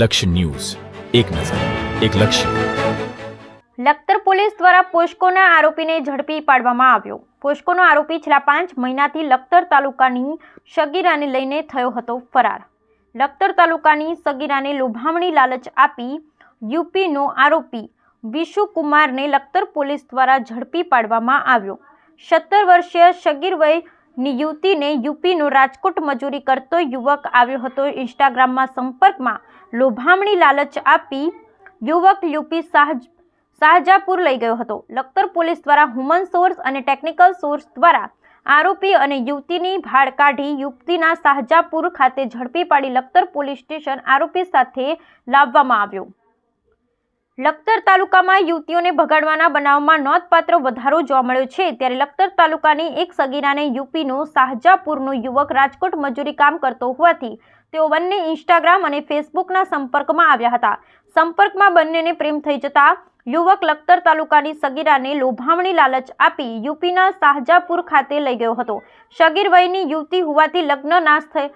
લક્ષ્ય ન્યૂઝ. એક નજર, એક લક્ષ્ય. લખતર પોલીસ દ્વારા પોસ્કોના આરોપીને ઝડપી પાડવામાં આવ્યો. પોસ્કોનો આરોપી છેલ્લા પાંચ મહિનાથી લખતર તાલુકાની સગીરાને લઈને થયો હતો ફરાર. લખતર તાલુકાની સગીરાને લોભામણી લાલચ આપી યુપીનો આરોપી વિશુકુમારને લખતર પોલીસ દ્વારા ઝડપી પાડવામાં આવ્યો. સત્તર વર્ષીય સગીર વયની યુવતીને યુપીનો રાજકોટ મજૂરી કરતો યુવક આવ્યો હતો ઇન્સ્ટાગ્રામમાં સંપર્કમાં. લોભામણી લાલચ આપી યુવક યુપી શાહ શાહજાપુર લઈ ગયો હતો. લખતર પોલીસ દ્વારા હ્યુમન સોર્સ અને ટેકનિકલ સોર્સ દ્વારા આરોપી અને યુવતીની ભાડ કાઢી યુવતીના શાહજાપુર ખાતે ઝડપી પાડી લખતર પોલીસ સ્ટેશન આરોપી સાથે લાવવામાં આવ્યો. લખતર તાલુકામાં યુવતીઓને ભગાડવાના બનાવમાં નોંધપાત્ર વધારો જોવા મળ્યો છે. ત્યારે લખતર તાલુકાની એક સગીરાને યુપીનો શાહજાપુરનો યુવક રાજકોટ મજૂરી કામ કરતો હોવાથી તેઓ બંને ઇન્સ્ટાગ્રામ અને ફેસબુકના સંપર્કમાં આવ્યા હતા. સંપર્કમાં બંનેને પ્રેમ થઈ જતા યુવક લખતર તાલુકાની સગીરાને લોભામણી લાલચ આપી યુપીના શાહજાપુર ખાતે લઈ ગયો હતો. સગીર વયની યુવતી હોવાથી લગ્ન નાશ થઈ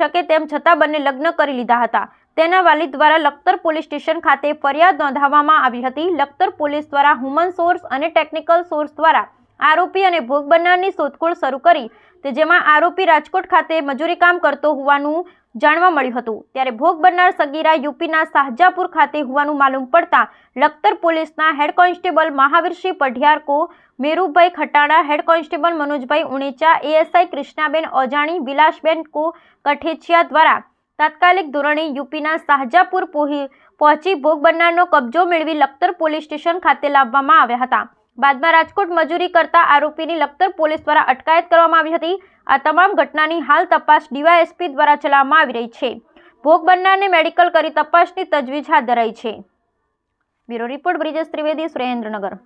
શકે તેમ છતાં બંને લગ્ન કરી લીધા હતા. તેના વાલી દ્વારા લખતર પોલીસ સ્ટેશન ખાતે ફરિયાદ નોંધાવવામાં આવી હતી. લખતર પોલીસ દ્વારા હ્યુમન સોર્સ અને ટેકનિકલ સોર્સ દ્વારા આરોપી અને ભોગ બનનારની શોધખોળ શરૂ કરી તે જેમાં આરોપી રાજકોટ ખાતે મજૂરી કામ કરતો હોવાનું જાણવા મળ્યું હતું. ત્યારે ભોગ બનનાર સગીરા યુપીના શાહજાપુર ખાતે હોવાનું માલુમ પડતા લખતર પોલીસના હેડ કોન્સ્ટેબલ મહાવીરસિંહ પઢિયાર કો Merubhai Khatana, head constable Manojbhai Unecha, ASI Krishnaben Ajani Vilasben કો કઠેચિયા દ્વારા તાત્કાલિક ધોરણે યુપીના શાહજાપુર પહોંચી ભોગ બનનારનો કબજો મેળવી લખતર પોલીસ સ્ટેશન ખાતે લાવવામાં આવ્યા હતા. બાદમાં રાજકોટ મજૂરી કરતા આરોપીની લખતર પોલીસ દ્વારા અટકાયત કરવામાં આવી હતી. આ તમામ ઘટનાની હાલ તપાસ ડીવાયએસપી દ્વારા ચલાવવામાં આવી રહી છે. ભોગ બનનારને મેડિકલ કરી તપાસની તજવીજ હાથ ધરાઈ છે. Bureau report Brijesh Trivedi, Surendranagar.